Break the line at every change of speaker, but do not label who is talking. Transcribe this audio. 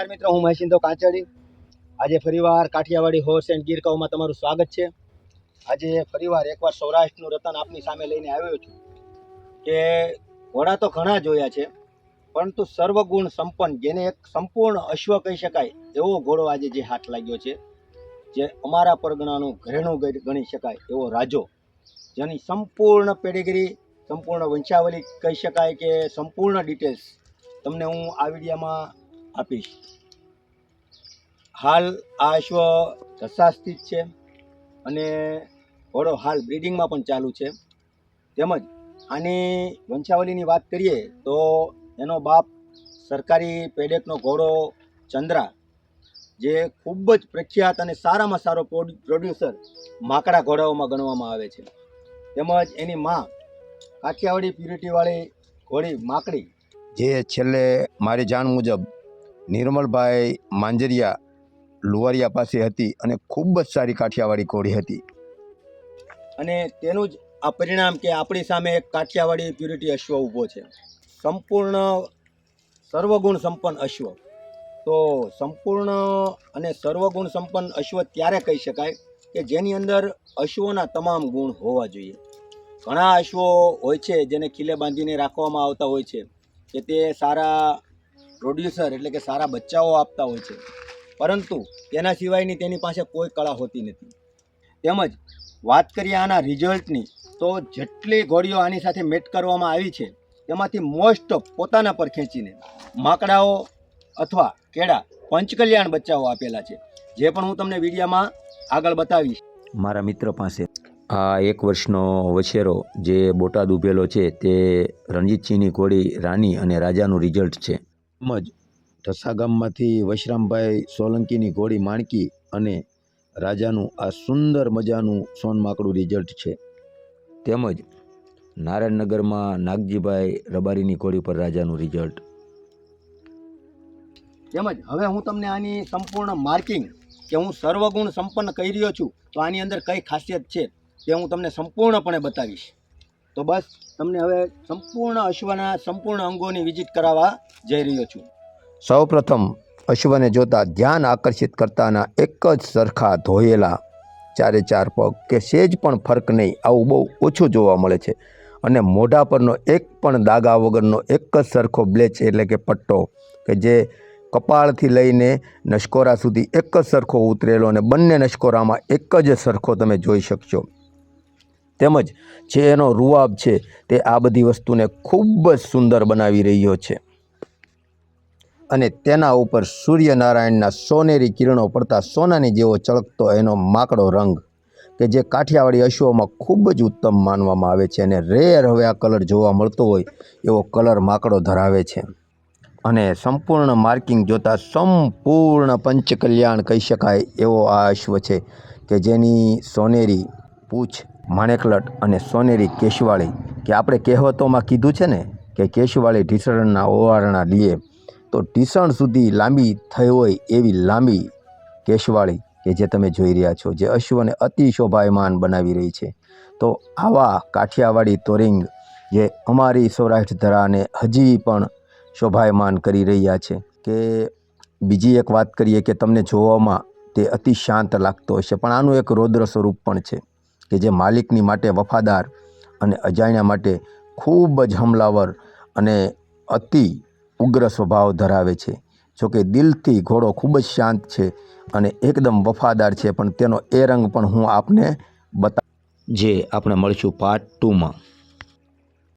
નમસ્કાર મિત્રો, હું મહેશિંદો કાંચાડી. આજે ફરીવાર કાઠિયાવાડી હોર્સ એન્ડ ગીર કાઉમાં તમારું સ્વાગત છે. આજે ફરીવાર એકવાર સૌરાષ્ટ્રનું રતન આપની સામે લઈને આવ્યો છું કે ઘોડા તો ઘણા જોયા છે, પરંતુ સર્વગુણ સંપન્ન, જેને એક સંપૂર્ણ અશ્વ કહી શકાય, એવો ઘોડો આજે જે હાથ લાગ્યો છે, જે અમારા પરગણાનું ઘરેણું ગણી શકાય, એવો રાજો, જેની સંપૂર્ણ પેડિગ્રી, સંપૂર્ણ વંશાવલી કહી શકાય કે સંપૂર્ણ ડિટેલ્સ તમને હું આ વિડીયોમાં આપીશ. હાલ આ અશ્વ સ્થિત છે અને ઘોડો હાલ બ્રીડિંગમાં પણ ચાલુ છે. તેમજ આની વંશાવલીની વાત કરીએ તો એનો બાપ સરકારી પેડેકનો ઘોડો ચંદ્રા, જે ખૂબ જ પ્રખ્યાત અને સારામાં સારો પ્રોડ્યુ- પ્રોડ્યુસર માકડા ઘોડાઓમાં ગણવામાં આવે છે. તેમજ એની માં કાઠિયાવાડી પ્યુરિટીવાળી ઘોડી માકડી, જે છેલ્લે મારી જાણ મુજબ નિર્મલભાઈ માંજરિયા લુવારિયા પાસે હતી અને ખૂબ જ સારી કાઠિયાવાડી ઘોડી હતી. અને તેનું જ આ પરિણામ કે આપણી સામે એક કાઠિયાવાડી પ્યુરિટી અશ્વ ઊભો છે. સંપૂર્ણ સર્વગુણ સંપન્ન અશ્વ. તો સંપૂર્ણ અને સર્વગુણ સંપન્ન અશ્વ ત્યારે કહી શકાય કે જેની અંદર અશ્વના તમામ ગુણ હોવા જોઈએ. ઘણા અશ્વો હોય છે જેને ખીલે બાંધીને રાખવામાં આવતા હોય છે કે તે સારા પ્રોડ્યુસર એટલે કે સારા બચ્ચાઓ આપતા હોય છે. પરંતુ તેના સિવાયની તેની પાસે કોઈ કળા હોતી નથી. તેમજ વાત કરીએ આના રિઝલ્ટની, તો જેટલી ઘોડીઓ આની સાથે મેટ કરવામાં આવી છે, તેમાંથી મોસ્ટ પોતાના પર ખેંચીને માકડાઓ અથવા કેળા પંચકલ્યાણ બચ્ચાઓ આપેલા છે. જે પણ હું તમને વિડીયોમાં આગળ બતાવીશ.
મારા મિત્ર પાસે આ એક વર્ષનો વછેરો જે બોટાદ ઉભેલો છે, તે રણજીતસિંહની ઘોડી રાની અને રાજાનું રિઝલ્ટ છે. તેમજ ઢસા ગામમાંથી વશરામભાઈ સોલંકીની ઘોડી માણકી અને રાજાનું આ સુંદર મજાનું સોનમાકડું રિઝલ્ટ છે. તેમજ નારાયણનગરમાં નાગજીભાઈ રબારીની ઘોડી પર રાજાનું રિઝલ્ટ
તેમજ હવે હું તમને આની સંપૂર્ણ માર્કિંગ કે હું સર્વગુણ સંપન્ન કહી રહ્યો છું, તો આની અંદર કઈ ખાસિયત છે તે હું તમને સંપૂર્ણપણે બતાવીશ. તો બસ, તમને હવે સંપૂર્ણ અશ્વના સંપૂર્ણ અંગોની વિઝિટ કરાવવા જઈ રહ્યો છું.
સૌપ્રથમ, અશ્વને જોતા ધ્યાન આકર્ષિત કરતાના એક જ સરખા ધોયેલા ચારે ચાર પગ કે સેજ પણ ફરક નહીં, આવું બહુ ઓછું જોવા મળે છે. અને મોઢા પરનો એક પણ દાગા વગરનો એક જ સરખો બ્લેચ એટલે કે પટ્ટો કે જે કપાળથી લઈને નશકોરા સુધી એક જ સરખો ઉતરેલો અને બંને નશકોરામાં એક જ સરખો તમે જોઈ શકશો. તેમજ જે એનો રૂઆબ છે તે આ બધી વસ્તુને ખૂબ જ સુંદર બનાવી રહ્યો છે. અને તેના ઉપર સૂર્યનારાયણના સોનેરી કિરણો પડતા સોનાની જેવો ચળકતો એનો માકડો રંગ કે જે કાઠિયાવાડી અશ્વોમાં ખૂબ જ ઉત્તમ માનવામાં આવે છે અને રેર હવે આ કલર જોવા મળતો હોય એવો કલર માકડો ધરાવે છે. અને સંપૂર્ણ માર્કિંગ જોતાં સંપૂર્ણ પંચકલ્યાણ કહી શકાય એવો આ અશ્વ છે કે જેની સોનેરી પૂંછ માણેકલટ અને સોનેરી કેશવાળી, કે આપણે કહેવતોમાં કીધું છે ને કે કેશવાળી ઢીસણના ઓવારણા લીએ, તો ઢીસણ સુધી લાંબી થઈ હોય એવી લાંબી કેશવાળી કે જે તમે જોઈ રહ્યા છો, જે અશ્વને અતિ શોભાયમાન બનાવી રહી છે. તો આવા કાઠિયાવાડી તોરિંગ જે અમારી સૌરાષ્ટ્ર ધરાને હજી પણ શોભાયમાન કરી રહ્યા છે. કે બીજી એક વાત કરીએ કે તમને જોવામાં તે અતિ શાંત લાગતો હશે, પણ આનું એક રૌદ્ર સ્વરૂપ પણ છે. કે જે માલિકની માટે વફાદાર અને અજાણ્યા માટે ખૂબ જ હમલાવર અને અતિ ઉગ્ર સ્વભાવ ધરાવે છે. જોકે દિલથી ઘોડો ખૂબ જ શાંત છે અને એકદમ વફાદાર છે, પણ તેનો એ રંગ પણ હું આપને બતા જે આપણે મળીશું પાર્ટ ટુમાં